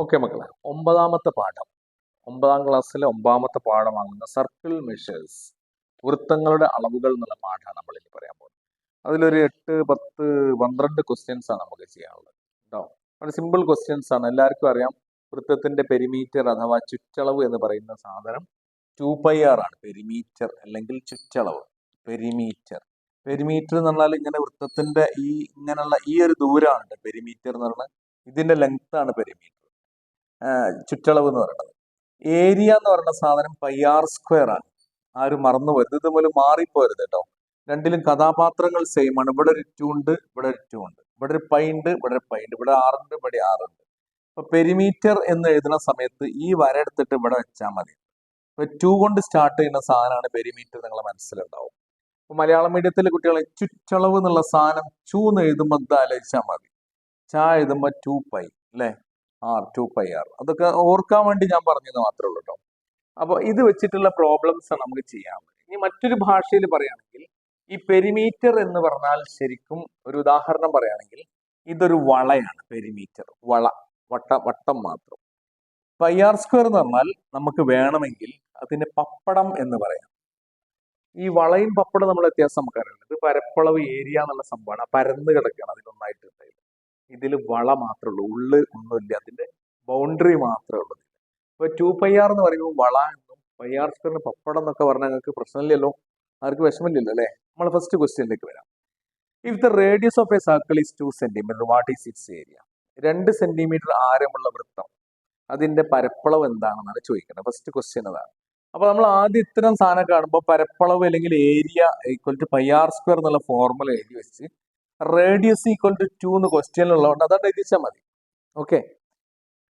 Okay മക്കളെ ഒമ്പതാമത്തെ പാഠം. ഒമ്പതാം ക്ലാസ്സിലെ ഒമ്പതാമത്തെ പാഠമാകുന്ന സർക്കിൾ മെഷേഴ്സ് വൃത്തങ്ങളുടെ അളവുകൾ എന്നുള്ള പാഠമാണ് നമ്മൾ ഇനി പറയാൻ പോകുന്നത്. അതിലൊരു എട്ട് പത്ത് പന്ത്രണ്ട് ക്വസ്റ്റ്യൻസ് ആണ് നമുക്ക് ചെയ്യാനുള്ളത്. കേട്ടോ വളരെ സിമ്പിൾ ക്വസ്റ്റ്യൻസ് ആണ്. എല്ലാവർക്കും അറിയാം വൃത്തത്തിന്റെ പെരിമീറ്റർ അഥവാ ചുറ്റളവ് എന്ന് പറയുന്ന സാധനം ടു പൈ ആർ ആണ്. പെരിമീറ്റർ അല്ലെങ്കിൽ ചുറ്റളവ്. പെരിമീറ്റർ പെരിമീറ്റർ എന്ന് പറഞ്ഞാൽ ഇങ്ങനെ വൃത്തത്തിന്റെ ഈ ഇങ്ങനെയുള്ള ഈ ഒരു ദൂരമാണ് പെരിമീറ്റർ എന്ന് പറഞ്ഞാൽ. ഇതിന്റെ ലെങ്ത് ആണ് പെരിമീറ്റർ ചുറ്റളവ് എന്ന് പറയുന്നത് ഏരിയ എന്ന് പറയുന്ന സാധനം പൈ ആർ സ്ക്വയർ ആണ്. ആരും മറന്നു പോരുത് ഇതുപോലെ മാറിപ്പോരുത് കേട്ടോ. രണ്ടിലും കഥാപാത്രങ്ങൾ സെയിം ആണ്. ഇവിടെ ഒരു ടു ഉണ്ട് ഇവിടെ ഒരു ടു ഉണ്ട്. ഇവിടെ ഒരു പൈ ഉണ്ട് ഇവിടെ ഒരു പൈ ഉണ്ട്. ഇവിടെ ആറുണ്ട് ഇവിടെ ആറുണ്ട് അപ്പൊ പെരിമീറ്റർ എന്ന് എഴുതുന്ന സമയത്ത് ഈ വര എടുത്തിട്ട് ഇവിടെ വെച്ചാൽ മതി. ഇപ്പൊ ടു കൊണ്ട് സ്റ്റാർട്ട് ചെയ്യുന്ന സാധനമാണ് പെരിമീറ്റർ നിങ്ങളെ മനസ്സിലുണ്ടാവും. അപ്പൊ മലയാളം മീഡിയത്തിലെ കുട്ടികളെ ചുറ്റളവ് എന്നുള്ള സാധനം ചൂ എന്ന് എഴുതുമ്പോൾ ആലോചിച്ചാൽ മതി. ചാ എഴുതുമ്പോൾ ടു പൈ അല്ലേ? R two pi R. അതൊക്കെ ഓർക്കാൻ വേണ്ടി ഞാൻ പറഞ്ഞത് മാത്രമേ ഉള്ളൂ കേട്ടോ. അപ്പോൾ ഇത് വെച്ചിട്ടുള്ള പ്രോബ്ലംസ് നമുക്ക് ചെയ്യാം ഇനി മറ്റൊരു ഭാഷയിൽ പറയുകയാണെങ്കിൽ ഈ പെരിമീറ്റർ എന്ന് പറഞ്ഞാൽ ശരിക്കും ഒരു ഉദാഹരണം പറയുകയാണെങ്കിൽ ഇതൊരു വളയാണ് പെരിമീറ്റർ വള വട്ട വട്ടം മാത്രം. പൈ ആർ സ്ക്വയർ എന്ന് പറഞ്ഞാൽ നമുക്ക് വേണമെങ്കിൽ അതിന്റെ പപ്പടം എന്ന് പറയാം. ഈ വളയും പപ്പടം നമ്മൾ വ്യത്യാസം നമുക്കറിയാം. ഇത് പരപ്പളവ് ഏരിയ എന്നുള്ള സംഭവമാണ്. പരന്ന് കിടക്കുകയാണ് അതിലൊന്നായിട്ട് ഉണ്ടായത്. ഇതിൽ വള മാത്രമേ ഉള്ളൂ ഉള്ള് ഒന്നുമില്ല. അതിന്റെ ബൗണ്ടറി മാത്രമേ ഉള്ളൂ. ഇപ്പൊ ടു പൈ ആർ എന്ന് പറയുമ്പോൾ വള എന്നും പൈ ആർ സ്ക്വയറിന് പപ്പടം എന്നൊക്കെ പറഞ്ഞാൽ നിങ്ങൾക്ക് പ്രശ്നമില്ലല്ലോ ആർക്ക് വിഷമമില്ലല്ലോ അല്ലേ? നമ്മൾ ഫസ്റ്റ് ക്വസ്റ്റ്യനിലേക്ക് വരാം. If the radius of a circle is two centimetre what is its area രണ്ട് സെന്റിമീറ്റർ ആരമുള്ള വൃത്തം. അതിന്റെ പരപ്പളവ് എന്താണെന്നാണ് ചോദിക്കുന്നത്. ഫസ്റ്റ് ക്വസ്റ്റ്യൻ അതാണ്. അപ്പൊ നമ്മൾ ആദ്യം ഇത്തരം സാധനം കാണുമ്പോൾ പരപ്പളവ് അല്ലെങ്കിൽ area equal to pi R square എന്നുള്ള ഫോർമുല എഴുതി വെച്ച് റേഡിയസ് ഈക്വൽ ടു ടു എന്ന് ക്വസ്റ്റ്യനിലുള്ളതുകൊണ്ട് അതാണ് എഴുതിച്ചാൽ മതി. ഓക്കെ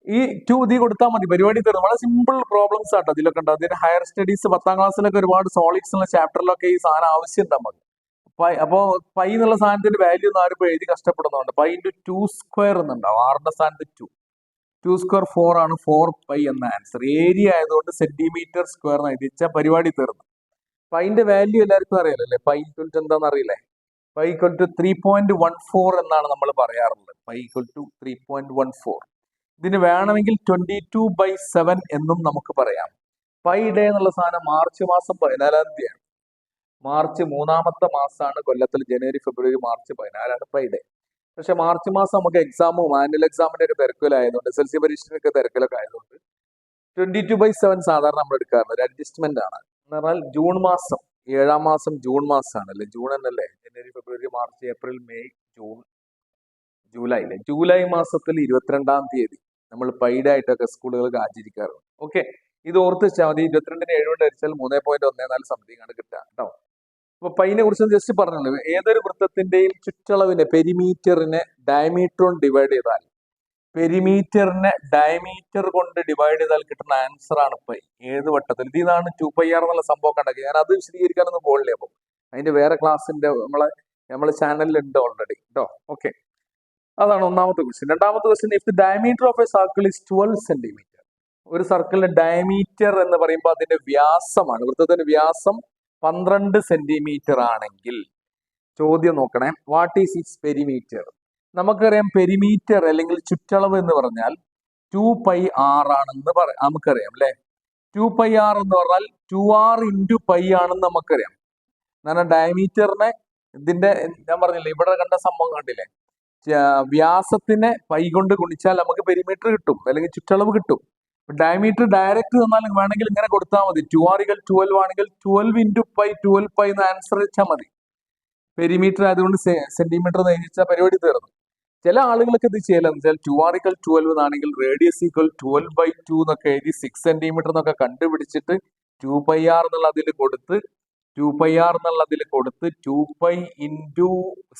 ഈ ടു ഇതി കൊടുത്താൽ മതി. പരിപാടി തീർന്നു. വളരെ സിമ്പിൾ പ്രോബ്ലംസ് ആട്ടോ ഇതിലൊക്കെ ഉണ്ടാവും ഇതിന്റെ ഹയർ സ്റ്റഡീസ് പത്താം ക്ലാസ്സിലൊക്കെ ഒരുപാട് സോളിഡ്സ് ഉള്ള ചാപ്റ്ററിലൊക്കെ ഈ സാധനം ആവശ്യം ഉണ്ടാ മതി. അപ്പോൾ അപ്പോ പൈ എന്നുള്ള സാധനത്തിന്റെ വാല്യൂ ഒന്നും ആരും എഴുതി കഷ്ടപ്പെടുന്നുണ്ട് പൈ ഇന്റു ടു സ്ക്വയർ എന്നുണ്ടാവും. ആറിന്റെ സ്ഥാനത്ത് ടു ടു സ്ക്വയർ ഫോർ ആണ് ഫോർ പൈ എന്ന ആൻസർ ഏരിയ ആയതുകൊണ്ട് സെന്റിമീറ്റർ സ്ക്വയർ എന്ന് എഴുതിച്ച പരിപാടി തീർന്നു. പൈന്റെ വാല്യൂ എല്ലാവർക്കും അറിയാലോ അല്ലേ? പൈ ഇന്റു എന്താണെന്ന് അറിയില്ലേ? Pi equal to three point one four എന്നാണ് നമ്മൾ പറയാറുള്ളത്. Pi equal to three point one four. ഇതിന് വേണമെങ്കിൽ ട്വന്റി ടു ബൈ സെവൻ എന്നും നമുക്ക് പറയാം. പൈ ഡേ എന്നുള്ള സാധനം മാർച്ച് മാസം പതിനാലാം തീയതിയാണ്. മാർച്ച് മൂന്നാമത്തെ മാസമാണ് കൊല്ലത്തിൽ ജനുവരി ഫെബ്രുവരി മാർച്ച് പതിനാലാണ് പൈ ഡേ. പക്ഷെ മാർച്ച് മാസം നമുക്ക് എക്സാമും ആനുവൽ എക്സാമിന്റെ ഒക്കെ തിരക്കിലായതുകൊണ്ട് എസ് എൽ സി പരീക്ഷയ്ക്ക് തിരക്കിലൊക്കെ ആയതുകൊണ്ട് ട്വന്റി ടു ബൈ സെവൻ സാധാരണ നമ്മൾ എടുക്കാറുണ്ട്. ഒരു അഡ്ജസ്റ്റ്മെന്റ് ആണ്. എന്ന് പറഞ്ഞാൽ ജൂൺ മാസം ഏഴാം മാസം ജൂൺ മാസമാണ് അല്ലേ ജൂൺ എന്നല്ലേ? ജനുവരി ഫെബ്രുവരി March April May June July അല്ലേ? ജൂലൈ മാസത്തിൽ ഇരുപത്തിരണ്ടാം തീയതി നമ്മൾ പൈഡ് ആയിട്ടൊക്കെ സ്കൂളുകൾക്ക് ആചരിക്കാറുണ്ട്. ഓക്കെ ഇത് ഓർത്ത് വെച്ചാൽ മതി. ഇരുപത്തിരണ്ടിന് ഏഴുകൊണ്ട് അടിച്ചാൽ മൂന്നേ പോയിന്റ് ഒന്നേ നാല് സംതിങ് ആണ് കിട്ടുക കേട്ടോ. അപ്പൊ പൈനെ കുറിച്ച് ജസ്റ്റ് പറഞ്ഞുള്ളൂ ഏതൊരു വൃത്തത്തിന്റെയും ചുറ്റളവിനെ പെരിമീറ്ററിനെ ഡയമീറ്റർ കൊണ്ട് ഡിവൈഡ് ചെയ്താൽ പെരിമീറ്ററിനെ ഡയമീറ്റർ കൊണ്ട് ഡിവൈഡ് ചെയ്താൽ കിട്ടുന്ന ആൻസർ ആണ് പൈ ഏത് വട്ടത്തിൽ? ഇതാണ് ടു പൈ ആർ എന്നുള്ള സംഭവം കണ്ടത്. ഞാൻ അത് വിശദീകരിക്കാനൊന്നും പോകില്ലേ അപ്പം അതിന്റെ വേറെ ക്ലാസ്സിന്റെ നമ്മളെ നമ്മളെ ചാനലിൽ ഉണ്ട് ഓൾറെഡി കേട്ടോ ഓക്കെ അതാണ് ഒന്നാമത്തെ ക്വസ്റ്റ്യൻ രണ്ടാമത്തെ question if the diameter of a circle is twelve centimetre ഒരു സർക്കിളിന്റെ ഡയമീറ്റർ എന്ന് പറയുമ്പോൾ അതിന്റെ വ്യാസമാണ്. വൃത്തത്തിന്റെ വ്യാസം പന്ത്രണ്ട് സെന്റിമീറ്റർ ആണെങ്കിൽ. ചോദ്യം നോക്കണേ. വാട്ട് ഈസ് ഇറ്റ്സ് പെരിമീറ്റർ നമുക്കറിയാം പെരിമീറ്റർ അല്ലെങ്കിൽ ചുറ്റളവ് എന്ന് പറഞ്ഞാൽ ടു പൈ ആർ ആണെന്ന് പറ നമുക്കറിയാം അല്ലെ? ടു പൈ ആർ എന്ന് പറഞ്ഞാൽ ടു ആർ ഇന്റു പൈ ആണെന്ന് നമുക്കറിയാം. എന്നാൽ ഡയമീറ്ററിനെ ഇതിന്റെ ഞാൻ പറഞ്ഞില്ലേ ഇവിടെ കണ്ട സംഭവം കണ്ടില്ലേ? വ്യാസത്തിനെ പൈ കൊണ്ട് ഗുണിച്ചാൽ നമുക്ക് പെരിമീറ്റർ കിട്ടും അല്ലെങ്കിൽ ചുറ്റളവ് കിട്ടും. ഡയമീറ്റർ ഡയറക്റ്റ് തന്നാൽ വേണമെങ്കിൽ ഇങ്ങനെ കൊടുത്താൽ മതി. ടു ആറികൾ ട്വൽവ് ആണെങ്കിൽ twelve into pi twelve pi എന്ന് ആൻസർ വെച്ചാൽ മതി. പെരിമീറ്റർ ആയതുകൊണ്ട് സെന്റിമീറ്റർ നയിച്ചാൽ പരിപാടി തീർന്നു. ചില ആളുകൾക്ക് ഇത് ചെയ്യലെന്ന് വെച്ചാൽ ടു ആറിക്കൽ ട്വൽവ് എന്നാണെങ്കിൽ radius equal twelve by two എന്നൊക്കെ എഴുതി സിക്സ് സെന്റിമീറ്റർ എന്നൊക്കെ കണ്ടുപിടിച്ചിട്ട് ടു പൈ ആർ എന്നുള്ള അതിൽ കൊടുത്ത് ടു പൈ ആർ എന്നുള്ള അതിൽ കൊടുത്ത് ടു പൈ ഇന്റു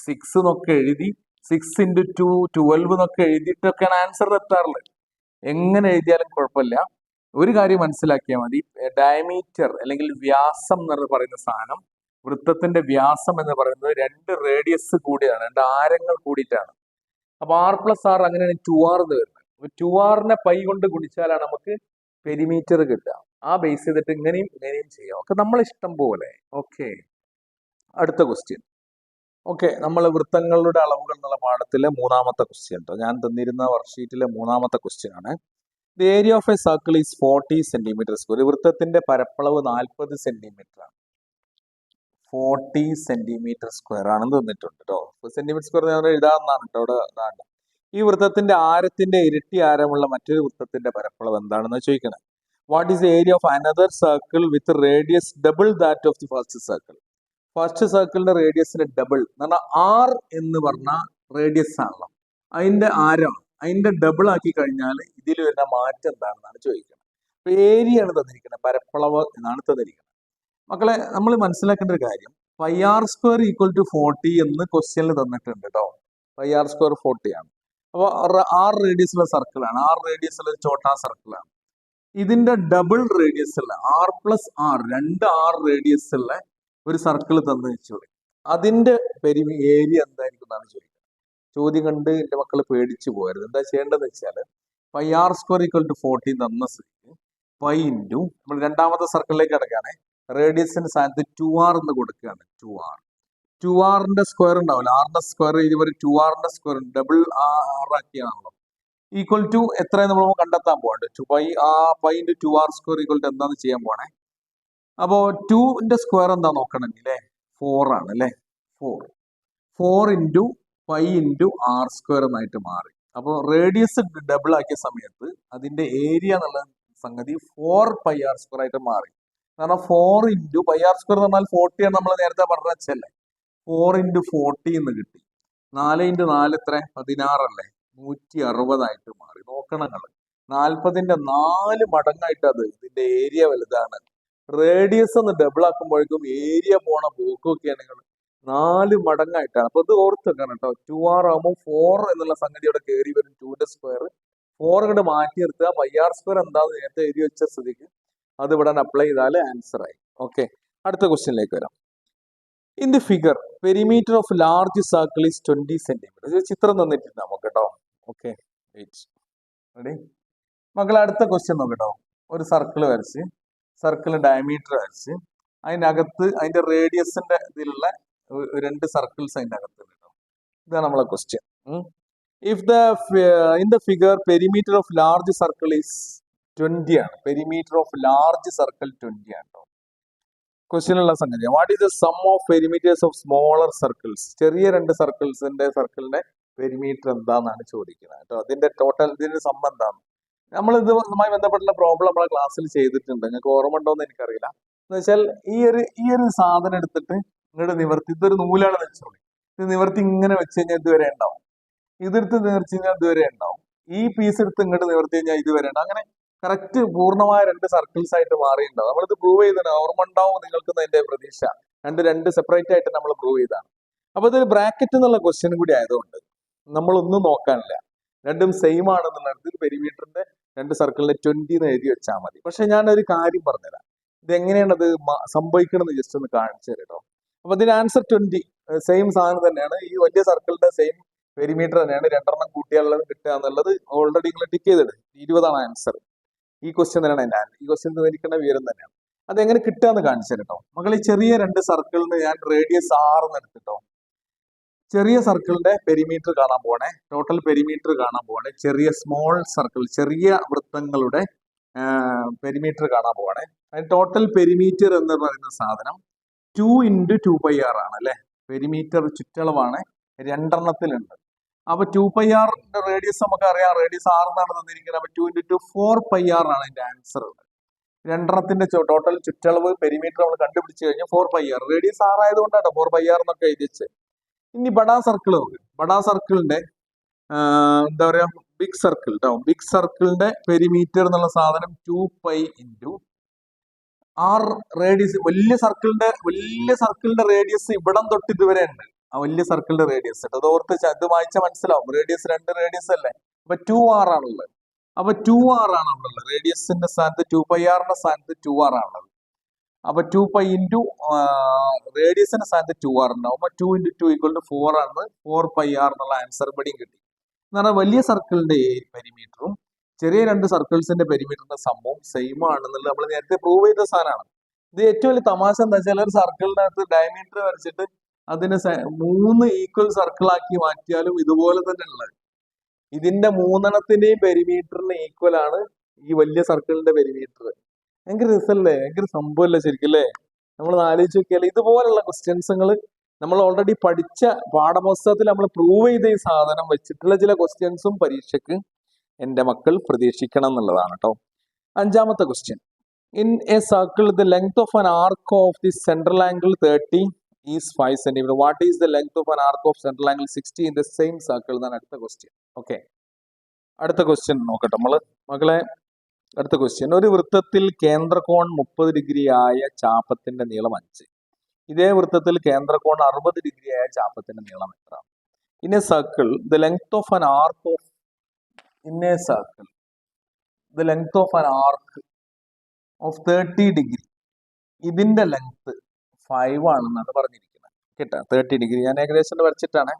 സിക്സ് എന്നൊക്കെ എഴുതി സിക്സ് ഇന്റു ടു ട്വൽവ് എന്നൊക്കെ എഴുതിയിട്ടൊക്കെയാണ് ആൻസർ എത്താറുള്ളത്. എങ്ങനെ എഴുതിയാലും കുഴപ്പമില്ല. ഒരു കാര്യം മനസ്സിലാക്കിയാൽ മതി. ഡയമീറ്റർ അല്ലെങ്കിൽ വ്യാസം എന്ന് പറയുന്ന സാധനം വൃത്തത്തിന്റെ വ്യാസം എന്ന് പറയുന്നത് രണ്ട് റേഡിയസ് കൂടിയാണ് രണ്ട് ആരങ്ങൾ കൂടിയിട്ടാണ്. അപ്പൊ ആർ പ്ലസ് ആർ അങ്ങനെയാണ് ടു ആർ എന്ന് വരുന്നത്. അപ്പൊ ടു ആറിനെ പൈ കൊണ്ട് ഗുണിച്ചാലാണ് നമുക്ക് പെരിമീറ്റർ കിട്ടുക. ആ ബേസ് ചെയ്തിട്ട് ഇങ്ങനെയും ഇങ്ങനെയും ചെയ്യാം. ഒക്കെ നമ്മൾ ഇഷ്ടം പോലെ. ഓക്കെ. അടുത്ത ക്വസ്റ്റ്യൻ ഓക്കെ നമ്മൾ വൃത്തങ്ങളുടെ അളവുകൾ എന്നുള്ള പാഠത്തിലെ മൂന്നാമത്തെ ക്വസ്റ്റ്യൻ കേട്ടോ ഞാൻ തന്നിരുന്ന വർക്ക്ഷീറ്റിലെ മൂന്നാമത്തെ ക്വസ്റ്റ്യൻ ആണ്. The area of a circle is forty centimetre square വൃത്തത്തിന്റെ പരപ്പളവ് നാൽപ്പത് സെന്റിമീറ്റർ ആണ്. ഫോർട്ടി സെന്റിമീറ്റർ സ്ക്വയർ ആണെന്ന് തന്നിട്ടുണ്ട് കേട്ടോ സെന്റിമീറ്റർ സ്ക്വയർ ഞാൻ എഴുതാവുന്നതാണ് കേട്ടോ അവിടെ ഇതാണ് ഈ വൃത്തത്തിന്റെ ആരത്തിന്റെ ഇരട്ടി ആരമുള്ള മറ്റൊരു വൃത്തത്തിന്റെ പരപ്പളവ് എന്താണെന്ന് ചോദിക്കണം? What is area of another circle with radius double that of the first circle first സർക്കിളിന്റെ റേഡിയസിന്റെ ഡബിൾ എന്ന് പറഞ്ഞാൽ ആർ എന്ന് പറഞ്ഞ റേഡിയസ് ആണല്ലോ. അതിന്റെ ആരം അതിന്റെ ഡബിൾ ആക്കി കഴിഞ്ഞാൽ ഇതിൽ വരുന്ന മാറ്റം എന്താണെന്നാണ് ചോദിക്കുന്നത് അപ്പൊ ഏരിയ ആണ് തന്നിരിക്കുന്നത് പരപ്പളവ് എന്നാണ് തന്നിരിക്കുന്നത് മക്കളെ നമ്മൾ മനസ്സിലാക്കേണ്ട ഒരു കാര്യം. Pi R square equal to forty എന്ന് ക്വസ്റ്റ്യനിൽ തന്നിട്ടുണ്ട് കേട്ടോ പൈ ആർ സ്ക്വയർ ഫോർട്ടി ആണ്. അപ്പോൾ ആർ റേഡിയസ് ഉള്ള സർക്കിൾ ആണ്. ആർ റേഡിയസ് ഉള്ള ചോട്ടാ സർക്കിൾ ആണ്. ഇതിന്റെ ഡബിൾ റേഡിയസ് ഉള്ള ആർ പ്ലസ് ആർ രണ്ട് ആർ റേഡിയസ് ഉള്ള ഒരു സർക്കിൾ തന്നു വെച്ചോളി അതിന്റെ പെരി ഏരിയ എന്തായിരിക്കും എന്നാണ് ചോദിക്കുന്നത്. ചോദ്യം കണ്ട് എന്റെ മക്കൾ പേടിച്ചു പോകരുത്. എന്താ ചെയ്യേണ്ടതെന്ന് വെച്ചാൽ pi R square equal to forty തന്ന സ്ഥിതിക്ക് പൈ ഇന്റു നമ്മൾ രണ്ടാമത്തെ സർക്കിളിലേക്ക് കിടക്കുകയാണ് റേഡിയസിന്റെ സ്ഥാനത്ത് ടു ആർ എന്ന് കൊടുക്കുകയാണ്. ടു ആർ ടു ആറിന്റെ സ്ക്വയർ ഉണ്ടാവില്ല. ആറിന്റെ സ്ക്വയർ ഇതുവരെ ടു ആറിന്റെ സ്ക്വയർ ഡബിൾ ആർ ആക്കിയാണല്ലോ. ഈക്വൽ ടു എത്ര നമ്മൾ കണ്ടെത്താൻ പോകണ്ട് ടു പൈ ആ pi into two R square equal to എന്താന്ന് ചെയ്യാൻ പോണേ അപ്പോ ടുവിന്റെ സ്ക്വയർ എന്താ നോക്കണമെങ്കിൽ അല്ലേ? ഫോർ ആണ് അല്ലേ? Four four into pi into R square എന്നായിട്ട് മാറി. അപ്പോൾ റേഡിയസ് ഡബിൾ ആക്കിയ സമയത്ത് അതിന്റെ ഏരിയ എന്നുള്ള സംഗതി ഫോർ പൈ ആർ സ്ക്വയർ ആയിട്ട് മാറി. കാരണം four into pi R square പറഞ്ഞാൽ ഫോർട്ടി ആണ് നമ്മൾ നേരത്തെ പറഞ്ഞ വെച്ചല്ലേ ഫോർ ഇന്റു ഫോർട്ടി എന്ന് കിട്ടി. നാല് ഇന്റു നാല് എത്ര? പതിനാറല്ലേ നൂറ്റി അറുപതായിട്ട് മാറി. നോക്കണങ്ങൾ നിങ്ങൾ നാൽപ്പതിന്റെ നാല് മടങ്ങായിട്ട് അത് ഇതിന്റെ ഏരിയ വലുതാണ്. റേഡിയസ് ഒന്ന് ഡബിൾ ആക്കുമ്പോഴേക്കും ഏരിയ പോണ പോക്കൊക്കെ നിങ്ങൾ നാല് മടങ്ങായിട്ടാണ്. അപ്പൊ ഇത് ഓർത്ത് വെക്കണം കേട്ടോ. ടു ആർ ആകുമ്പോൾ ഫോർ എന്നുള്ള സംഗതി അവിടെ കയറി വരും. ടുവിന്റെ സ്ക്വയർ ഫോർ ഇങ്ങോട്ട് മാറ്റി നിർത്തുക. പൈ ആർ സ്ക്വയർ എന്താന്ന് നേരത്തെ എഴുതി വെച്ച സ്ഥിതിക്ക്. അത് ഇവിടെ അപ്ലൈ ചെയ്താൽ ആൻസർ ആയി. ഓക്കെ അടുത്ത ക്വസ്റ്റ്യനിലേക്ക് വരാം. In the figure perimeter of large circle is twenty centimetre ചിത്രം തന്നിട്ടുണ്ട് നമുക്ക് കേട്ടോ ഓക്കെ റെഡി മക്കളെ അടുത്ത ക്വസ്റ്റ്യൻ നോക്കട്ടോ. ഒരു സർക്കിൾ വരച്ച് സർക്കിൾ ഡയമീറ്റർ വരച്ച് അതിനകത്ത് അതിന്റെ റേഡിയസിന്റെ ഇതിലുള്ള രണ്ട് സർക്കിൾസ് അതിന്റെ അകത്ത് കേട്ടോ ഇതാണ് നമ്മളെ question if the in the figure perimeter of large circle is twenty ആണ്. Perimeter of large circle twenty ആണ് കേട്ടോ ക്വസ്റ്റ്യനുള്ള സംഗതി. What is the sum of perimeters of smaller circles ചെറിയ രണ്ട് സർക്കിൾസിന്റെ സർക്കിളിന്റെ പെരിമീറ്റർ എന്താണെന്നാണ് ചോദിക്കുന്നത് കേട്ടോ അതിന്റെ ടോട്ടൽ ഇതിന്റെ സം എന്താണ്? നമ്മൾ ഇതുമായി ബന്ധപ്പെട്ടുള്ള പ്രോബ്ലം നമ്മളെ ക്ലാസ്സിൽ ചെയ്തിട്ടുണ്ട്. നിങ്ങൾക്ക് ഓർമ്മ ഉണ്ടോന്ന് എനിക്കറിയില്ല. എന്ന് വെച്ചാൽ ഈ ഒരു ഈ ഒരു സാധനം എടുത്തിട്ട് ഇങ്ങോട്ട് നിവർത്തി. ഇതൊരു നൂലാണ് വെച്ചോളി. ഇത് നിവർത്തി ഇങ്ങനെ വെച്ച് കഴിഞ്ഞാൽ ഇതുവരെ ഉണ്ടാവും. ഇതെടുത്ത് നിവർത്തി കഴിഞ്ഞാൽ ഇതുവരെ ഉണ്ടാവും. ഈ പീസ് എടുത്ത് ഇങ്ങോട്ട് നിവർത്തി കഴിഞ്ഞാൽ ഇതുവരെ ഉണ്ടാവും. അങ്ങനെ കറക്റ്റ് പൂർണമായ രണ്ട് സർക്കിൾസ് ആയിട്ട് മാറിയിട്ടുണ്ടാവും നമ്മളിത് പ്രൂവ് ചെയ്തതാണ്. ഓർമ്മ ഉണ്ടാവും നിങ്ങൾക്ക് അതിന്റെ പ്രതീക്ഷ. രണ്ട് രണ്ട് സെപ്പറേറ്റ് ആയിട്ട് നമ്മൾ പ്രൂവ് ചെയ്താണ് അപ്പൊ ഇതൊരു ബ്രാക്കറ്റ് എന്നുള്ള ക്വസ്റ്റ്യൻ കൂടി ആയതുകൊണ്ട് നമ്മളൊന്നും നോക്കാനില്ല. രണ്ടും സെയിം ആണെന്നുള്ളത് പെരിമീറ്ററിന്റെ രണ്ട് സർക്കിളിന്റെ ട്വന്റി എന്ന് എഴുതി വെച്ചാൽ മതി. പക്ഷെ ഞാൻ ഒരു കാര്യം പറഞ്ഞുതരാം. ഇത് എങ്ങനെയാണ് അത് സംഭവിക്കണമെന്ന് ജസ്റ്റ് ഒന്ന് കാണിച്ചു തരട്ടോ. അപ്പൊ ഇതിന് ആൻസർ ട്വന്റി സെയിം സാധനം തന്നെയാണ്. ഈ വലിയ സർക്കിളിന്റെ സെയിം പെരിമീറ്റർ തന്നെയാണ്. രണ്ടെണ്ണം കൂട്ടിയാലുള്ളത് കിട്ടുക എന്നുള്ളത് ഓൾറെഡി നിങ്ങൾ ടിക്ക് ചെയ്തിട്ട് ഇരുപതാണ് ആൻസർ ഈ ക്വസ്റ്റ്യൻ തന്നെയാണ് ആൻസർ ഈ ക്വസ്റ്റ്യൻ തന്നിരിക്കുന്ന വിവരം തന്നെയാണ്. അത് എങ്ങനെ കിട്ടുകയെന്ന് കാണിച്ചു കേട്ടോ മകൾ ഈ ചെറിയ രണ്ട് സർക്കിളിന് ഞാൻ റേഡിയസ് ആർ എന്ന് എടുത്തിട്ടോ ചെറിയ സർക്കിളിന്റെ പെരിമീറ്റർ കാണാൻ പോണേ ടോട്ടൽ പെരിമീറ്റർ കാണാൻ പോണേ ചെറിയ സ്മോൾ സർക്കിൾ ചെറിയ വൃത്തങ്ങളുടെ പെരിമീറ്റർ കാണാൻ പോവാണേ. അതിന് ടോട്ടൽ പെരിമീറ്റർ എന്ന് പറയുന്ന സാധനം two into two by R ആണ് അല്ലെ? പെരിമീറ്റർ ചുറ്റളവാണ്. രണ്ടെണ്ണത്തിലുണ്ട്. അപ്പൊ ടു പൈ ആറിന്റെ റേഡിയസ് നമുക്ക് അറിയാം റേഡിയസ് ആർ എന്നാണ് തന്നിരിക്കുന്നത്. അപ്പൊ two into two four pi r ആണ് അതിന്റെ ആൻസർ രണ്ടെണ്ണത്തിന്റെ ടോട്ടൽ ചുറ്റളവ് പെരിമീറ്റർ നമ്മൾ കണ്ടുപിടിച്ച് കഴിഞ്ഞാൽ four pi R radius R ആയതുകൊണ്ടാണ് ഫോർ പൈ ആർ എന്നൊക്കെ എഴുതി വെച്ച്. ഇനി ബഡാ സർക്കിൾ നോക്ക്. ബഡാ സർക്കിളിന്റെ എന്താ പറയാ ബിഗ് സർക്കിൾ കേട്ടോ ബിഗ് സർക്കിളിന്റെ പെരിമീറ്റർ എന്നുള്ള സാധനം two pi into R radius വലിയ സർക്കിളിന്റെ വലിയ സർക്കിളിന്റെ റേഡിയസ് ഇവിടം തൊട്ട് ഇതുവരെ ഉണ്ട്. ആ വലിയ സർക്കിളിന്റെ റേഡിയസ് അത് ഓർത്ത് ഇത് വായിച്ചാൽ മനസ്സിലാവും. റേഡിയസ് രണ്ട് റേഡിയസ് അല്ലേ? അപ്പൊ ടു ആർ ആണുള്ളത്. അപ്പൊ ടു ആർ ആണ് അവിടെ ഉള്ളത് റേഡിയസിന്റെ സ്ഥാനത്ത് ടു പൈ ആറിന്റെ സ്ഥാനത്ത് ടു ആർ ആണുള്ളത്. അപ്പൊ ടു പൈ ഇന്റു റേഡിയസിന്റെ സ്ഥാനത്ത് ടു ആർ ഉണ്ടാവും. അപ്പൊ two into two equal to four ആണ്. ഫോർ പൈ ആർ എന്നുള്ള ആൻസർ ഇവിടെയും കിട്ടി. എന്ന് പറഞ്ഞാൽ വലിയ സർക്കിളിന്റെ പെരിമീറ്ററും ചെറിയ രണ്ട് സർക്കിൾസിന്റെ പെരിമീറ്ററിന്റെ സംഭവം സെയിം ആണെന്നുള്ളത് നമ്മൾ നേരത്തെ പ്രൂവ് ചെയ്ത സാധനമാണ്. ഇത് ഏറ്റവും വലിയ തമാശ എന്താ വെച്ചാൽ ഒരു സർക്കിളിനകത്ത് ഡയമീറ്റർ വരച്ചിട്ട് അതിനെ മൂന്ന് ഈക്വൽ സർക്കിൾ ആക്കി മാറ്റിയാലും ഇതുപോലെ തന്നെ ഉള്ളത്. ഇതിന്റെ മൂന്നെണ്ണത്തിന്റെയും പെരിമീറ്ററിന് ഈക്വൽ ആണ് ഈ വലിയ സർക്കിളിന്റെ പെരിമീറ്റർ ഭയങ്കര രസമല്ലേ ഭയങ്കര സംഭവമല്ലേ ശരിക്കും അല്ലേ? നമ്മൾ ആലോചിച്ച് നോക്കിയാൽ ഇതുപോലുള്ള ക്വസ്റ്റ്യൻസുകൾ നമ്മൾ ഓൾറെഡി പഠിച്ച പാഠപുസ്തകത്തിൽ നമ്മൾ പ്രൂവ് ചെയ്ത ഈ സാധനം വെച്ചിട്ടുള്ള ചില ക്വസ്റ്റ്യൻസും പരീക്ഷയ്ക്ക് എന്റെ മക്കൾ പ്രതീക്ഷിക്കണം എന്നുള്ളതാണ് കേട്ടോ അഞ്ചാമത്തെ question in a circle the length of an arc of the central angle thirty is five centimetre what is the length of an arc of central angle sixty in the same circle എന്നാണ് അടുത്ത question okay അടുത്ത question നോക്കട്ടെ നമ്മൾ. മകളെ അടുത്ത question ഒരു വൃത്തത്തിൽ കേന്ദ്രകോൺ മുപ്പത് ഡിഗ്രി ആയ ചാപ്പത്തിന്റെ നീളം അഞ്ച്. ഇതേ വൃത്തത്തിൽ കേന്ദ്രകോൺ അറുപത് ഡിഗ്രി ആയ ചാപ്പത്തിന്റെ നീളം എത്ര? In a circle the length of an arc of in a circle the length of an arc of thirty degree ഇതിന്റെ ലെങ്ത് ഫൈവ് ആണെന്നാണ് പറഞ്ഞിരിക്കുന്നത്. കേട്ടോ? Thirty degree. ഞാൻ ഏകദേശം വരച്ചിട്ടാണ്.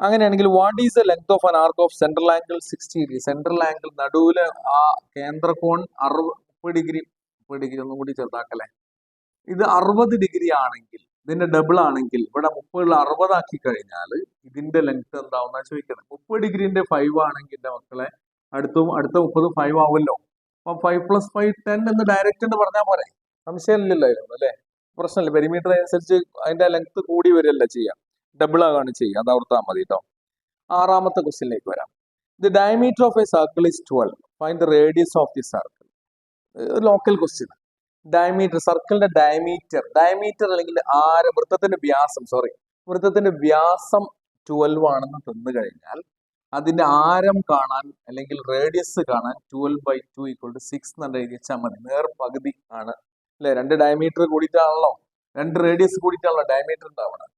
അങ്ങനെയാണെങ്കിൽ what is the length of an arc of central angle sixty degree central angle നടുവിൽ ആ കേന്ദ്രകോൺ അറുപത് മുപ്പത് ഡിഗ്രി മുപ്പത് ഡിഗ്രി ഒന്നും കൂടി ചെറുതാക്കല്ലേ? ഇത് അറുപത് ഡിഗ്രി ആണെങ്കിൽ ഇതിന്റെ ഡബിൾ ആണെങ്കിൽ ഇവിടെ മുപ്പതിൽ അറുപതാക്കി കഴിഞ്ഞാൽ ഇതിന്റെ ലെങ്ത് എന്താവുന്ന ചോദിക്കണം മുപ്പത് ഡിഗ്രിന്റെ ഫൈവ് ആണെങ്കിൽ എന്റെ മക്കളെ അടുത്തും അടുത്ത മുപ്പത് ഫൈവ് ആവുമല്ലോ. അപ്പൊ ഫൈവ് പ്ലസ് ഫൈവ് ടെൻ എന്ന് ഡയറക്റ്റ് എന്ന് പറഞ്ഞാൽ പോരെ? സംശയമില്ലല്ലോ അല്ലേ? പ്രശ്നമില്ല. പെരിമീറ്റർ അനുസരിച്ച് അതിന്റെ ലെങ്ത് കൂടി വരികയല്ല ചെയ്യാം. ഡബിൾ ആകാണ് ചെയ്യുക അത് ഓർത്താൽ മതി കേട്ടോ ആറാമത്തെ ക്വസ്റ്റ്യനിലേക്ക് വരാം. The diameter of a circle is twelve find the radius of the circle local question diameter സർക്കിളിന്റെ ഡയമീറ്റർ ഡയമീറ്റർ അല്ലെങ്കിൽ ആര വൃത്തത്തിന്റെ വ്യാസം സോറി വൃത്തത്തിന്റെ വ്യാസം ട്വൽവ് ആണെന്ന് തന്നു കഴിഞ്ഞാൽ അതിന്റെ ആരം കാണാൻ അല്ലെങ്കിൽ റേഡിയസ് കാണാൻ twelve by two equal to six എന്ന് വെച്ചാൽ മതി. നേർ പകുതി ആണ് അല്ലെ? രണ്ട് ഡയമീറ്റർ കൂടിയിട്ടാണല്ലോ. രണ്ട് റേഡിയസ് കൂടിയിട്ടാണല്ലോ ഡയമീറ്റർ ഉണ്ടാവണം.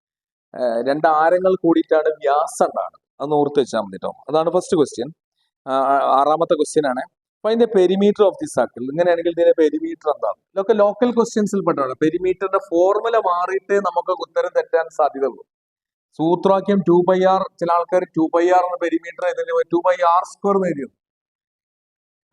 രണ്ട് ആരങ്ങൾ കൂടിയിട്ടാണ് വ്യാസം ഉണ്ടാവുന്നത് അതൊന്ന് ഓർത്ത് വെച്ചാൽ മതി കേട്ടോ അതാണ് ഫസ്റ്റ് ക്വസ്റ്റ്യൻ ആറാമത്തെ ക്വസ്റ്റ്യൻ ആണ്. അപ്പൊ അതിന്റെ പെരിമീറ്റർ ഓഫ് ദി സർക്കിൾ ഇങ്ങനെയാണെങ്കിൽ ഇതിന്റെ പെരിമീറ്റർ എന്താണ്? ഇതൊക്കെ ലോക്കൽ ക്വസ്റ്റ്യൻസിൽ പെട്ടാണ് പെരിമീറ്ററിന്റെ ഫോർമുല മാറിയിട്ടേ നമുക്ക് ഉത്തരം തെറ്റാൻ സാധ്യതയുള്ളൂ. സൂത്രവാക്യം ടു ബൈ ആർ ചില ആൾക്കാർ ടു ബൈ ആർ എന്ന perimeter two by R square എന്ന് എഴുതിയത്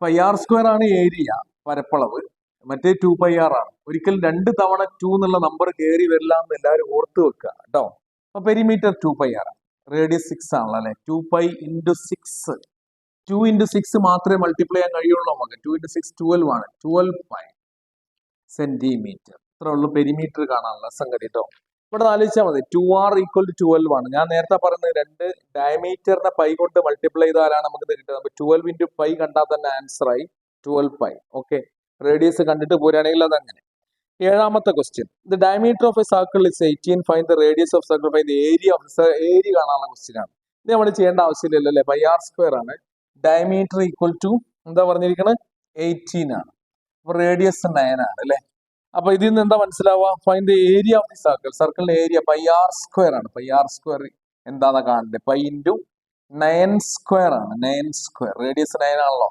പൈ ആർ സ്ക്വയർ ആണ് ഏരിയ പരപ്പളവ്. മറ്റേ ടു പൈ ആർ ആണ്. ഒരിക്കലും രണ്ട് തവണ ടു എന്നുള്ള നമ്പർ കയറി വരില്ല എന്ന് എല്ലാവരും ഓർത്ത് വെക്കുക കേട്ടോ? അപ്പൊ perimeter two pi R radius six ആണല്ലോ അല്ലെ? Two pi into six two into six മാത്രമേ മൾട്ടിപ്ലൈ ചെയ്യാൻ കഴിയുള്ളൂ നമുക്ക്. ടു ഇന്റു സിക്സ് ട്വൽവ് ആണ്. ട്വൽവ് പൈ സെന്റിമീറ്റർ ഇത്ര ഉള്ളു പെരിമീറ്റർ കാണാനുള്ള സംഗതി കേട്ടോ? ഇവിടെ ആലോചിച്ചാൽ മതി. Two R equal to twelve ആണ്. ഞാൻ നേരത്തെ പറഞ്ഞത് രണ്ട് ഡയമീറ്ററിനെ പൈ കൊണ്ട് മൾട്ടിപ്ലൈ ചെയ്താലാണ് നമുക്ക് കിട്ടുന്നത്. ട്വൽവ് ഇന്റു പൈ കണ്ടാൽ തന്നെ ആൻസർ ആയി. ട്വൽവ് പൈ ഓക്കെ റേഡിയസ് കണ്ടിട്ട് പോരുകയാണെങ്കിൽ അത് അങ്ങനെ ഏഴാമത്തെ question the diameter of a circle is eighteen find the radius of circle find area of area കാണാനുള്ള ക്വസ്റ്റ്യൻ ആണ്. ഇത് നമ്മൾ ചെയ്യേണ്ട ആവശ്യമില്ലല്ലോ അല്ലേ? പൈ ആർ സ്ക്വയർ ആണ്. ഡയമീറ്റർ ഈക്വൽ ടു എന്താ പറഞ്ഞിരിക്കുന്നത് എയ്റ്റീൻ ആണ്. അപ്പൊ റേഡിയസ് നയൻ ആണ് അല്ലേ? അപ്പൊ ഇതിൽ നിന്ന് എന്താ മനസ്സിലാവുക? Find the area of the circle സർക്കിളിന്റെ ഏരിയ പൈ ആർ സ്ക്വയർ ആണ്. പൈ ആർ സ്ക്വയർ എന്താണെന്ന് കാണണ്ടേ? പൈ ഇന്റു നയൻ സ്ക്വയർ ആണ്. നയൻ സ്ക്വയർ റേഡിയസ് നയൻ ആണല്ലോ.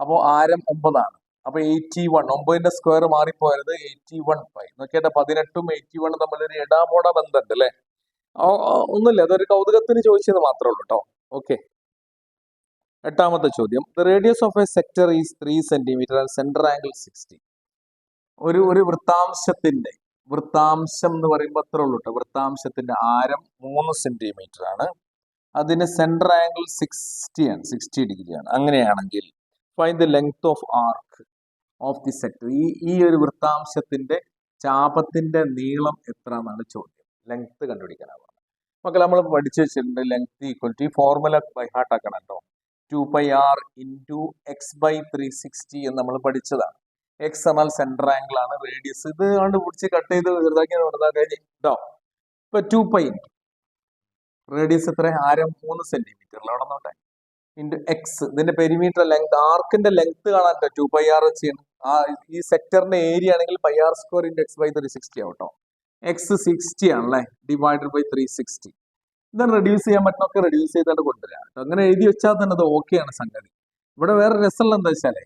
അപ്പോൾ ആരം ഒമ്പതാണ്. അപ്പൊ എയ്റ്റി വൺ ഒമ്പതിന്റെ സ്ക്വയർ മാറിപ്പോയത് എയ്റ്റി വൺ പൈ നോക്കിയാൽ പതിനെട്ടും എയ്റ്റി വണ്ണും തമ്മിലൊരു ഇടാമോട ബന്ധമുണ്ട് അല്ലേ ഒന്നുമില്ല അതൊരു കൗതുകത്തിന് ചോദിച്ചത് മാത്രമേ ഉള്ളൂ കേട്ടോ ഓക്കെ. എട്ടാമത്തെ ചോദ്യം. The radius of a sector is three centimetre and centre angle sixty ഒരു ഒരു വൃത്താംശത്തിന്റെ വൃത്താംശം എന്ന് പറയുമ്പോൾ അത്ര ഉള്ളൂ കേട്ടോ വൃത്താംശത്തിന്റെ ആരം മൂന്ന് സെന്റിമീറ്റർ ആണ്. അതിന് സെന്റർ ആംഗിൾ സിക്സ്റ്റി ആണ് സിക്സ്റ്റി ഡിഗ്രി ആണ് അങ്ങനെയാണെങ്കിൽ find the length of arc of the sector ഈ ഈ ഒരു വൃത്താംശത്തിന്റെ ചാപത്തിന്റെ നീളം എത്ര എന്നാണ് ചോദ്യം. ലെങ്ത് കണ്ടുപിടിക്കാനാണ് മക്കളെ നമ്മൾ പഠിച്ചു വെച്ചിട്ടുണ്ട് ലെങ്ത് ഈക്വൽ ടു ഈ ഫോർമുല ബൈ ഹാർട്ട് ആക്കണം കേട്ടോ two pi R into X by three sixty എന്ന് നമ്മൾ പഠിച്ചതാണ്. എക്സ് എന്നാൽ സെന്റർ ആംഗിൾ ആണ് റേഡിയസ് ഇത് കണ്ട് പിടിച്ച് കട്ട് ചെയ്ത് ചെറുതാക്കി നടത്താൻ കഴിഞ്ഞു കേട്ടോ ഇപ്പൊ ടു പൈ റേഡിയസ് എത്ര ആരം മൂന്ന് സെന്റിമീറ്റർ അവിടെ നോട്ടെ ഇന്റു എക്സ് ഇതിന്റെ പെരിമീറ്റർ ലെങ്ത് ആർക്കിന്റെ ലെങ്ത് കാണാൻ ടു പൈ ആർ ചെയ്യണം ആ ഈ സെക്ടറിന്റെ ഏരിയ ആണെങ്കിൽ pi R square into X by three sixty ആവട്ടോ X sixty ആണല്ലേ? ഡിവൈഡഡ് ബൈ ത്രീ സിക്സ്റ്റി ഇതാണ് റെഡ്യൂസ് ചെയ്യാൻ പറ്റുന്നൊക്കെ റെഡ്യൂസ് ചെയ്തിട്ട് കൊണ്ടുവരാം. അങ്ങനെ എഴുതി വെച്ചാൽ തന്നെ അത് ഓക്കെയാണ് സംഗതി. ഇവിടെ വേറെ രസമുള്ള എന്താ വെച്ചാലേ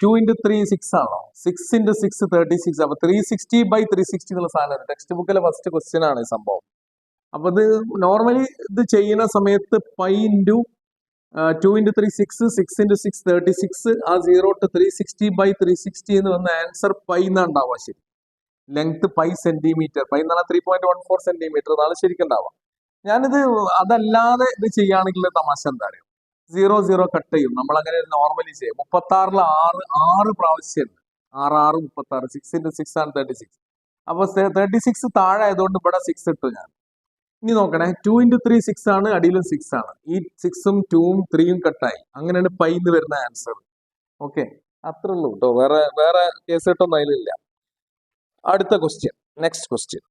ടു ഇന്റു ത്രീ സിക്സ് ആണോ? Six into six thirty six അപ്പൊ three sixty by three sixty എന്നുള്ള സാധനം ടെക്സ്റ്റ് ബുക്കിലെ ഫസ്റ്റ് ക്വസ്റ്റ്യൻ ആണ് ഈ സംഭവം. അപ്പൊ ഇത് നോർമലി ഇത് ചെയ്യുന്ന സമയത്ത് pi into two into three six six into six thirty six ആ zero two three sixty by three sixty എന്ന് വന്ന ആൻസർ പൈ എന്നാ ഉണ്ടാവുക ശരി. ലെങ്ത് പൈ സെന്റിമീറ്റർ പൈ എന്നാണ് three point one four centimetre അതാണ് ശരിക്കും ഉണ്ടാവുക. ഞാനിത് അതല്ലാതെ ഇത് ചെയ്യുകയാണെങ്കിൽ തമാശ എന്താ അറിയോ? സീറോ സീറോ കട്ട് ചെയ്യും. നമ്മൾ അങ്ങനെ നോർമലി ചെയ്യും. മുപ്പത്തി ആറിൽ ആറ് ആറ് പ്രാവശ്യം. ആറ് ആറ് മുപ്പത്തി ആറ് സിക്സ് ഇന്റു സിക്സ് ആണ് തേർട്ടി സിക്സ് അപ്പൊ തേർട്ടി സിക്സ് താഴെ ആയതുകൊണ്ട് ഇവിടെ സിക്സ് ഇട്ടു ഞാൻ. ഇനി നോക്കണേ. ടു ഇന്റു ത്രീ സിക്സ് ആണ് അടിയിലും സിക്സ് ആണ്. ഈ സിക്സും ടൂവും ത്രീയും കട്ടായി അങ്ങനെയാണ് പൈന്ന് വരുന്ന ആൻസർ ഓക്കെ അത്രേ ഉള്ളൂ കേട്ടോ വേറെ വേറെ കേസ് കിട്ടൊന്നും അതിലില്ല അടുത്ത ക്വസ്റ്റ്യൻ നെക്സ്റ്റ് ക്വസ്റ്റ്യൻ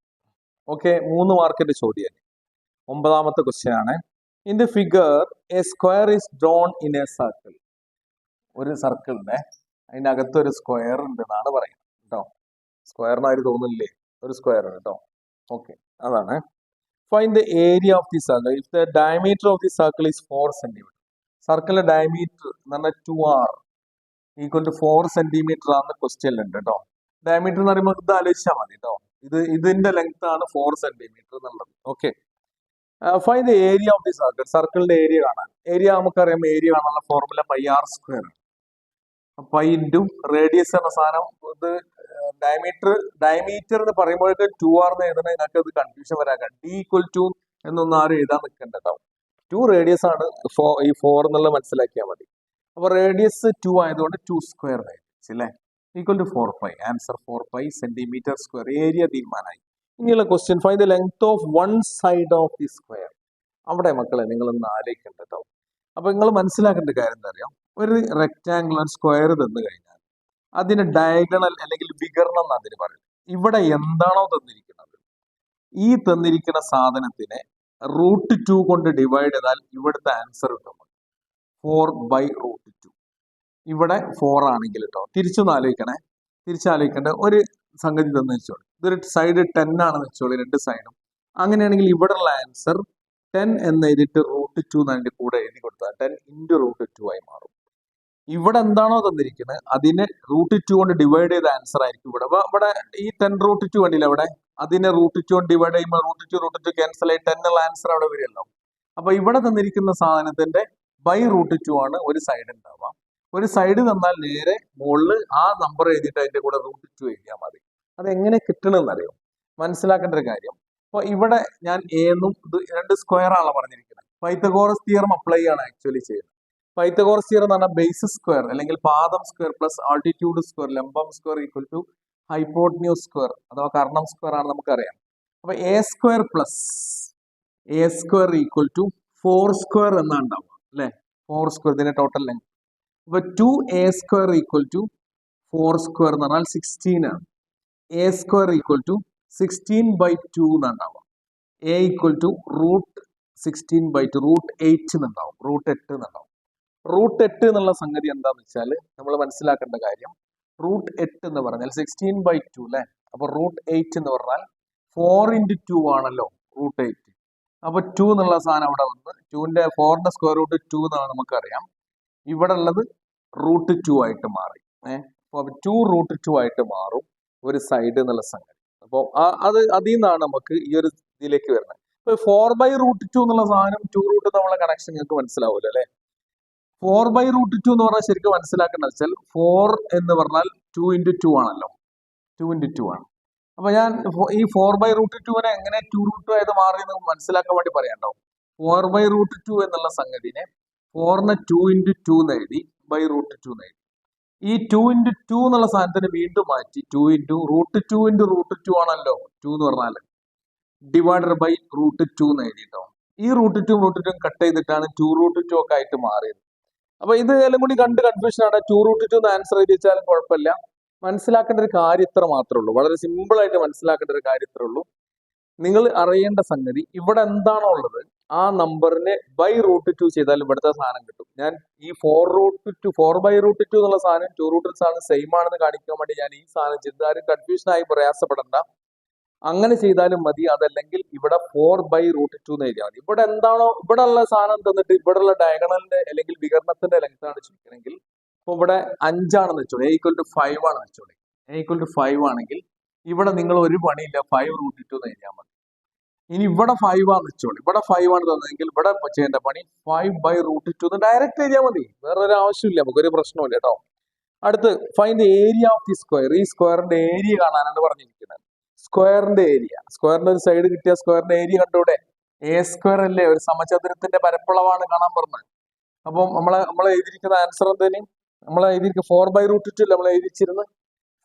ഓക്കെ മൂന്ന് മാർക്കിന്റെ ചോദ്യം. ഒമ്പതാമത്തെ ക്വസ്റ്റ്യൻ ആണ്. In the figure a square is drawn in a circle ഒരു സർക്കിളിന്റെ അകത്ത് ഒരു സ്ക്വയർ ഉണ്ട് എന്നാണ് പറയുന്നത്. കേട്ടോ സ്ക്വയറിനായിട്ട് തോന്നില്ലേ ഒരു സ്ക്വയർ കേട്ടോ ഓക്കെ അതാണ്. Find the area of the circle if the diameter of the circle is four centimetre സർക്കിളിന്റെ ഡയമീറ്റർ എന്ന് പറഞ്ഞാൽ two R equal to four centimetre ആണ് ക്വസ്റ്റ്യൻ ഉണ്ട് കേട്ടോ ഡയമീറ്റർ എന്ന് പറയുമ്പോൾ ഇത് ആലോചിച്ചാൽ മതി കേട്ടോ ഇത് ഇതിന്റെ ലെങ്ത് ആണ് ഫോർ സെന്റിമീറ്റർ എന്നുള്ളത്. Okay find the area of the circle സർക്കിളിന്റെ ഏരിയ കാണാൻ ഏരിയ നമുക്കറിയാം ഏരിയ കാണാനുള്ള formula pi R square pi into radius എന്ന സാധനം ഇത് ഡയമീറ്റർ ഡയമീറ്റർ എന്ന് പറയുമ്പോഴേക്കും ടു ആർ എന്ന് എഴുതണേ നിങ്ങൾക്ക് അത് കൺഫ്യൂഷൻ വരാൻ ഡി ഈക്വൽ ടു എന്നൊന്നും ആരും എഴുതാൻ നിൽക്കേണ്ടതാവും. ടു റേഡിയസ് ആണ് ഫോ ഈ ഫോർ എന്നുള്ളത് മനസ്സിലാക്കിയാൽ മതി. അപ്പോൾ റേഡിയസ് ടു ആയതുകൊണ്ട് ടു സ്ക്വയർ റേഡിയസ് അല്ലേ equal to four pi answer four pi centimetre square area തീരുമാനമായി. ഇനിയുള്ള question phi the length of one side of the square അവിടെ മക്കളെ നിങ്ങൾ ഒന്ന് ആലോചിക്കണ്ട കേട്ടോ അപ്പൊ നിങ്ങൾ മനസ്സിലാക്കേണ്ട കാര്യം എന്താ അറിയാം? ഒരു റെക്റ്റാങ്കുലർ സ്ക്വയർ തന്നു കഴിഞ്ഞാൽ അതിന് ഡയഗണൽ അല്ലെങ്കിൽ വികരണം എന്ന് അതിന് പറയും ഇവിടെ എന്താണോ തന്നിരിക്കുന്നത്. ഈ തന്നിരിക്കുന്ന സാധനത്തിനെ റൂട്ട് ടു കൊണ്ട് ഡിവൈഡ് ചെയ്താൽ ഇവിടുത്തെ ആൻസർ കിട്ടും. ഫോർ ബൈ റൂട്ട് ടു ഇവിടെ ഫോർ ആണെങ്കിൽ കേട്ടോ തിരിച്ചൊന്ന് ആലോചിക്കണേ. തിരിച്ചാലോചിക്കേണ്ട ഒരു സംഗതി തന്നു വെച്ചോളൂ. ഇതൊരു സൈഡ് ടെൻ ആണെന്ന് വെച്ചോളൂ രണ്ട് സൈഡും അങ്ങനെയാണെങ്കിൽ ഇവിടെയുള്ള ആൻസർ ടെൻ എന്ന് എഴുതിയിട്ട് റൂട്ട് ടു എന്ന് അതിന്റെ കൂടെ എഴുതി കൊടുത്താൽ ടെൻ ഇന്റു റൂട്ട് ടു ആയി മാറും. ഇവിടെ എന്താണോ തന്നിരിക്കുന്നത് അതിനെ റൂട്ട് ടു കൊണ്ട് ഡിവൈഡ് ചെയ്ത ആൻസർ ആയിരിക്കും ഇവിടെ. ഇവിടെ ഈ ടെൻ റൂട്ട് ടു കണ്ടില്ല അവിടെ? അതിനെ റൂട്ട് ടു കൊണ്ട് ഡിവൈഡ് ചെയ്യുമ്പോൾ root two root two cancel ആയി ടെൻ ഉള്ള ആൻസർ അവിടെ വരുമല്ലോ അപ്പൊ ഇവിടെ തന്നിരിക്കുന്ന സാധനത്തിന്റെ ബൈ റൂട്ട് ടു ആണ് ഒരു സൈഡ് ഉണ്ടാവാം ഒരു സൈഡ് തന്നാൽ നേരെ മുകളിൽ ആ നമ്പർ എഴുതിയിട്ട് അതിന്റെ കൂടെ റൂട്ട് ടു എഴുതിയാൽ മതി. അത് എങ്ങനെ കിട്ടണമെന്ന് അറിയോ? മനസ്സിലാക്കേണ്ട ഒരു കാര്യം. അപ്പൊ ഇവിടെ ഞാൻ എന്നും രണ്ട് സ്ക്വയർ ആണല്ലോ പറഞ്ഞിരിക്കുന്നത്. പൈത്തഗോറസ് തിയറം അപ്ലൈ ആണ് ആക്ച്വലി ചെയ്യുന്നത്. പൈത്തഗോറസ് തിയറം എന്ന് പറഞ്ഞാൽ ബേസ് സ്ക്വയർ അല്ലെങ്കിൽ പാദം സ്ക്വയർ പ്ലസ് ആൾട്ടിറ്റ്യൂഡ് സ്ക്വയർ ലംബം square equal to hypotenuse square അഥവാ കർണം സ്ക്വയർ ആണ് നമുക്കറിയാം. അപ്പൊ A square plus A square equal to four square എന്നാണ് ഉണ്ടാവുക അല്ലെ? ഫോർ സ്ക്വയർ ഇതിന്റെ ടോട്ടൽ ലെങ്ത് അപ്പൊ two A square equal to four square എന്ന് പറഞ്ഞാൽ സിക്സ്റ്റീൻ ആണ്. A square equal to sixteen by two എന്നുണ്ടാവും A equal to root sixteen by two root eight എന്നുണ്ടാവും root എട്ട് എന്നുണ്ടാവും റൂട്ട് എട്ട് എന്നുള്ള സംഗതി എന്താന്ന് വെച്ചാൽ നമ്മൾ മനസ്സിലാക്കേണ്ട കാര്യം. റൂട്ട് എട്ട് എന്ന് പറഞ്ഞാൽ സിക്സ്റ്റീൻ ബൈ ടു അല്ലെ അപ്പൊ റൂട്ട് എയ്റ്റ് എന്ന് പറഞ്ഞാൽ ഫോർ ഇന്റു ടു ആണല്ലോ റൂട്ട് എയ്റ്റ് അപ്പൊ ടു എന്നുള്ള സാധനം അവിടെ വന്ന് ടുവിന്റെ ഫോറിന്റെ സ്ക്വയർ റൂട്ട് ടു എന്നാണ് നമുക്കറിയാം. ഇവിടെ ഉള്ളത് റൂട്ട് ടു ആയിട്ട് മാറി. ഏഹ് അപ്പൊ ടു റൂട്ട് ടു ആയിട്ട് മാറും ഒരു സൈഡ് എന്നുള്ള സംഗതി. അപ്പോൾ അത് അതിൽ നിന്നാണ് നമുക്ക് ഈ ഒരു ഇതിലേക്ക് വരുന്നത്. ഇപ്പൊ ഫോർ ബൈ റൂട്ട് ടു എന്നുള്ള സാധനം ടു റൂട്ട് തമ്മിലുള്ള കണക്ഷൻ നിങ്ങൾക്ക് മനസ്സിലാവുമല്ലോ അല്ലെ ഫോർ ബൈ റൂട്ട് ടു എന്ന് പറഞ്ഞാൽ ശരിക്കും മനസ്സിലാക്കേണ്ടത് വെച്ചാൽ ഫോർ എന്ന് പറഞ്ഞാൽ ടു ഇന്റു ടു ആണല്ലോ ടു ഇന്റു ടു ആണ് അപ്പൊ ഞാൻ ഈ ഫോർ ബൈ റൂട്ട് ടുവിനെ എങ്ങനെ ടു റൂട്ട് ടു ആയത് മാറി എന്ന് മനസ്സിലാക്കാൻ വേണ്ടി പറയാണ്ടോ ഫോർ ബൈ റൂട്ട് ടു എന്നുള്ള സംഗതിനെ ഫോറിന് ടു ഇന്റു ടു എന്ന് എഴുതി ബൈ റൂട്ട് ടു എന്ന് എഴുതി ഈ ടു ഇന്റു ടു എന്നുള്ള സാധനത്തിന് വീണ്ടും മാറ്റി two into root two into root two ആണല്ലോ ടു എന്ന് പറഞ്ഞാൽ ഡിവൈഡഡ് ബൈ റൂട്ട് ടു എന്ന് എഴുതിയിട്ടോ ഈ root two root two cut ചെയ്തിട്ടാണ് ടു റൂട്ട് ടു ഒക്കെ ആയിട്ട് മാറിയത് അപ്പൊ ഇത് എല്ലാം കൂടി കണ്ട് കൺഫ്യൂഷൻ ആണ്. ടു റൂട്ട് ടു ആൻസർ എഴുതി വെച്ചാലും കുഴപ്പമില്ല. മനസ്സിലാക്കേണ്ട ഒരു കാര്യം ഇത്ര മാത്രമേ ഉള്ളൂ. വളരെ സിമ്പിൾ ആയിട്ട് മനസ്സിലാക്കേണ്ട ഒരു കാര്യം ഇത്രേ ഉള്ളൂ. നിങ്ങൾ അറിയേണ്ട സംഗതി ഇവിടെ എന്താണോ ഉള്ളത്? ആ നമ്പറിനെ ബൈ റൂട്ട് ടു ചെയ്താൽ ഇവിടുത്തെ സാധനം കിട്ടും. ഞാൻ ഈ four root two four by root two എന്നുള്ള സാധനം ടു റൂട്ട് സാധനം സെയിം ആണെന്ന് കാണിക്കാൻ വേണ്ടി ഞാൻ ഈ സാധനം ചെയ്ത് ആരും കൺഫ്യൂഷൻ ആയി പ്രയാസപ്പെടണ്ട. അങ്ങനെ ചെയ്താലും മതി. അതല്ലെങ്കിൽ ഇവിടെ ഫോർ ബൈ റൂട്ട് ടു എന്ന് എഴുതിയാൽ മതി. ഇവിടെ എന്താണോ ഇവിടെ ഉള്ള സാധനം തന്നിട്ട് ഇവിടെ ഉള്ള ഡയഗണലിന്റെ അല്ലെങ്കിൽ വികരണത്തിന്റെ ലെങ്ത് ആണ് ചോദിക്കണമെങ്കിൽ ഇപ്പൊ ഇവിടെ അഞ്ചാണെന്ന് വെച്ചോളൂ. എ ഈക്വൽ ടു ഫൈവ് ആണെന്ന് വെച്ചോളൂ. എ ഈക്വൽ ടു ഫൈവ് ആണെങ്കിൽ ഇവിടെ നിങ്ങൾ ഒരു പണിയില്ല. ഫൈവ് റൂട്ട് ടു എന്ന് എഴുതിയാൽ മതി. ഇനി ഇവിടെ ഫൈവ് ആണെന്ന് വെച്ചോളൂ. ഇവിടെ ഫൈവ് ആണ് തന്നതെങ്കിൽ ഇവിടെ ചെയ്യേണ്ട പണി ഫൈവ് ബൈ റൂട്ട് ടു എന്ന് ഡയറക്റ്റ് എഴുതിയാൽ മതി. വേറൊരു ആവശ്യമില്ല. നമുക്കൊരു പ്രശ്നമില്ല കേട്ടോ. അടുത്ത് find the area of the square ഈ സ്ക്വയറിന്റെ ഏരിയ കാണാനാണ് പറഞ്ഞിരിക്കുന്നത്. സ്ക്വയറിന്റെ ഏരിയ. സ്ക്വയറിന്റെ ഒരു സൈഡ് കിട്ടിയ സ്ക്വയറിന്റെ ഏരിയ കണ്ടൂടെ എ സ്ക്വയർ അല്ലേ? ഒരു സമചതുരത്തിന്റെ പരപ്പളവാണ് കാണാൻ പറഞ്ഞത് അപ്പം നമ്മളെ നമ്മൾ എഴുതിയിരിക്കുന്ന ആൻസർ എന്തേലും നമ്മൾ എഴുതിയിരിക്കുന്ന ഫോർ ബൈ റൂട്ട് ടു നമ്മൾ എഴുതിച്ചിരുന്നത്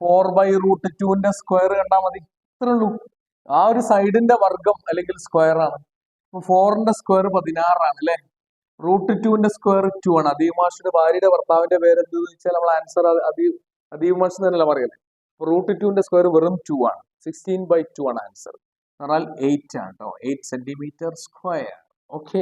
ഫോർ ബൈ റൂട്ട് ടുവിന്റെ സ്ക്വയർ കണ്ടാൽ മതി. ഇത്രേ ഉള്ളൂ. ആ ഒരു സൈഡിന്റെ വർഗം അല്ലെങ്കിൽ സ്ക്വയർ ആണ്. അപ്പൊ ഫോറിന്റെ സ്ക്വയർ പതിനാറാണ് അല്ലെ? റൂട്ട് ടുവിന്റെ സ്ക്വയർ ടു ആണ്. അദീബ് മാഷിന്റെ ഭാര്യയുടെ ഭർത്താവിന്റെ പേര് എന്ത് വെച്ചാൽ നമ്മൾ ആൻസർ അതീവ് അദീബ് മാഷ് എന്നല്ല പറയല്ലേ റൂട്ട് ടുവിന്റെ സ്ക്വയർ വെറും ടു ആണ്. സിക്സ്റ്റീൻ ബൈ ടു ആണ് ആൻസർ. എന്ന് പറഞ്ഞാൽ എയ്റ്റ് ആണ് കേട്ടോ എയ്റ്റ് സെന്റിമീറ്റർ സ്ക്വയർ ഓക്കെ?